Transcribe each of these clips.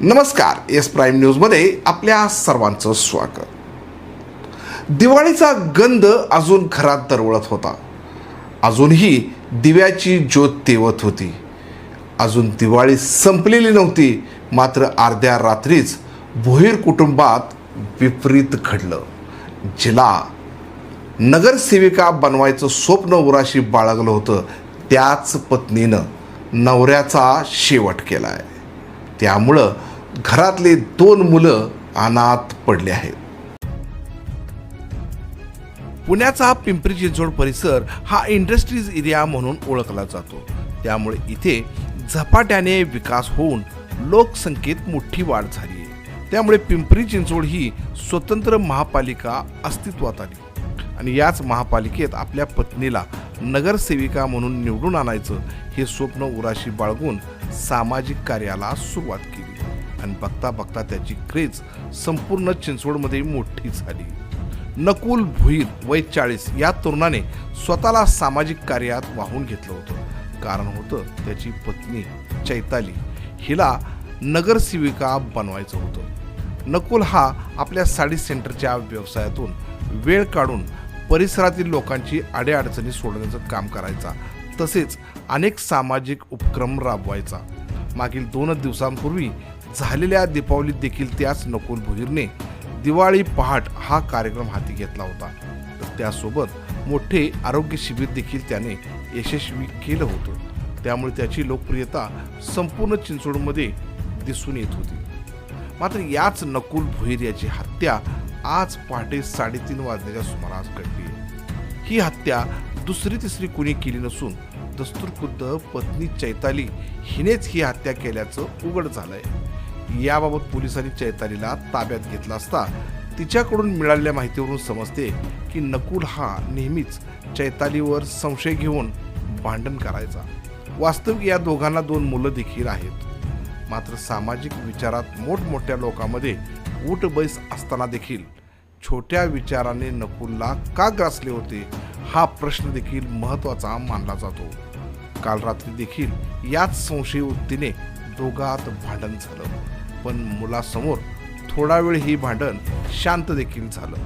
नमस्कार S prime न्यूजमध्ये आपल्या सर्वांचं स्वागत. दिवाळीचा गंध अजून घरात दरवळत होता. अजूनही दिव्याची ज्योत तेवत होती. अजून दिवाळी संपलेली नव्हती मात्र अर्ध्या रात्रीच भोईर कुटुंबात विपरीत घडलं. जिला नगरसेविका बनवायचं स्वप्न उराशी बाळगलं होतं त्याच पत्नीनं नवऱ्याचा शेवट केला आहे त्यामुळं घरातले दोन मुलं अनाथ पडले आहेत. पुण्याचा पिंपरी चिंचवड परिसर हा इंडस्ट्रीज एरिया म्हणून ओळखला जातो. त्यामुळे इथे झपाट्याने विकास होऊन लोकसंख्येत मोठी वाढ झाली आहे. त्यामुळे पिंपरी चिंचवड ही स्वतंत्र महापालिका अस्तित्वात आली. आणि याच महापालिकेत आपल्या पत्नीला नगरसेविका म्हणून निवडून आणायचं हे स्वप्न उराशी बाळगून सामाजिक कार्याला सुरुवात केली. आणि बघता बघता त्याची क्रेज संपूर्ण चिंचवडमध्ये मोठी झाली. नकुल भुईर वय चाळीस या तरुणाने स्वतःला सामाजिक कार्यात वाहून घेतलं होतं. कारण होतं त्याची पत्नी चैताली हिला नगरसेविका बनवायचं होतं. नकुल हा आपल्या साडी सेंटरच्या व्यवसायातून वेळ काढून परिसरातील लोकांची अडीअडचणी सोडवण्याचं काम करायचा तसेच अनेक सामाजिक उपक्रम राबवायचा. मागील दोनच दिवसांपूर्वी झालेल्या दीपावलीत देखील त्याच नकुल भुईरने दिवाळी पहाट हा कार्यक्रम हाती घेतला होता. तर त्यासोबत मोठे आरोग्य शिबिर देखील त्याने यशस्वी केलं होतं. त्यामुळे त्याची लोकप्रियता संपूर्ण चिंचोडमध्ये दिसून येत होती. मात्र याच नकुल भुईर याची हत्या आज पहाटे साडेतीन वाजण्याच्या सुमारास घडली ही हत्या दुसरी तिसरी कुणी केली नसून दस्तूरखुद्द पत्नी चैताली हिनेच ही हत्या केल्याचं उघड झालंय. याबाबत पोलिसांनी चैतालीला ताब्यात घेतला असता तिच्याकडून मिळालेल्या माहितीवरून समजते की नकुल हा नेहमीच चैतालीवर संशय घेऊन भांडण करायचा. वास्तविक या दोघांना दोन मुलं देखील आहेत. मात्र सामाजिक विचारात मोठमोठ्या लोकांमध्ये उठबैस असताना देखील छोट्या विचाराने नकुलला का ग्रासले होते हा प्रश्न देखील महत्त्वाचा मानला जातो. काल रात्री देखील याच संशय वृत्तीने दोघात भांडण झालं. पण मुलासमोर थोडा वेळ ही भांडण शांत देखील झालं.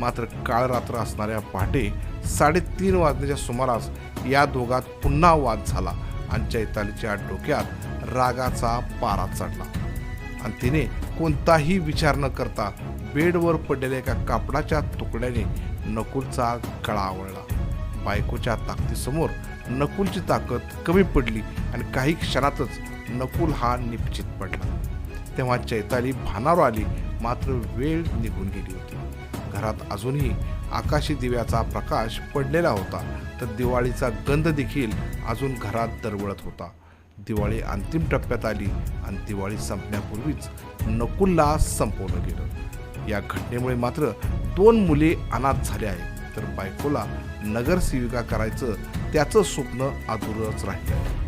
मात्र काळ रात्र असणाऱ्या पहाटे साडेतीन वाजण्याच्या सुमारास या दोघात पुन्हा वाद झाला आणि चैतालीच्या डोक्यात रागाचा पारा चढला. आणि तिने कोणताही विचार न करता बेडवर पडलेल्या एका कापडाच्या तुकड्याने नकुलचा गळा आवळला. बायकोच्या ताकदीसमोर नकुलची ताकद कमी पडली आणि काही क्षणातच नकुल हा निश्चित पडला. तेव्हा चैताली भानावर आली. मात्र वेळ निघून गेली होती. घरात अजूनही आकाशी दिव्याचा प्रकाश पडलेला होता. तर दिवाळीचा गंध देखील अजून घरात दरवळत होता. दिवाळी अंतिम टप्प्यात आली आणि दिवाळी संपण्यापूर्वीच नकुलला संपवलं गेलं. या घटनेमुळे मात्र दोन मुले अनाथ झाले आहेत. तर बायकोला नगरसेविका करायचं त्याचं स्वप्न अधुरच राहिलं आहे.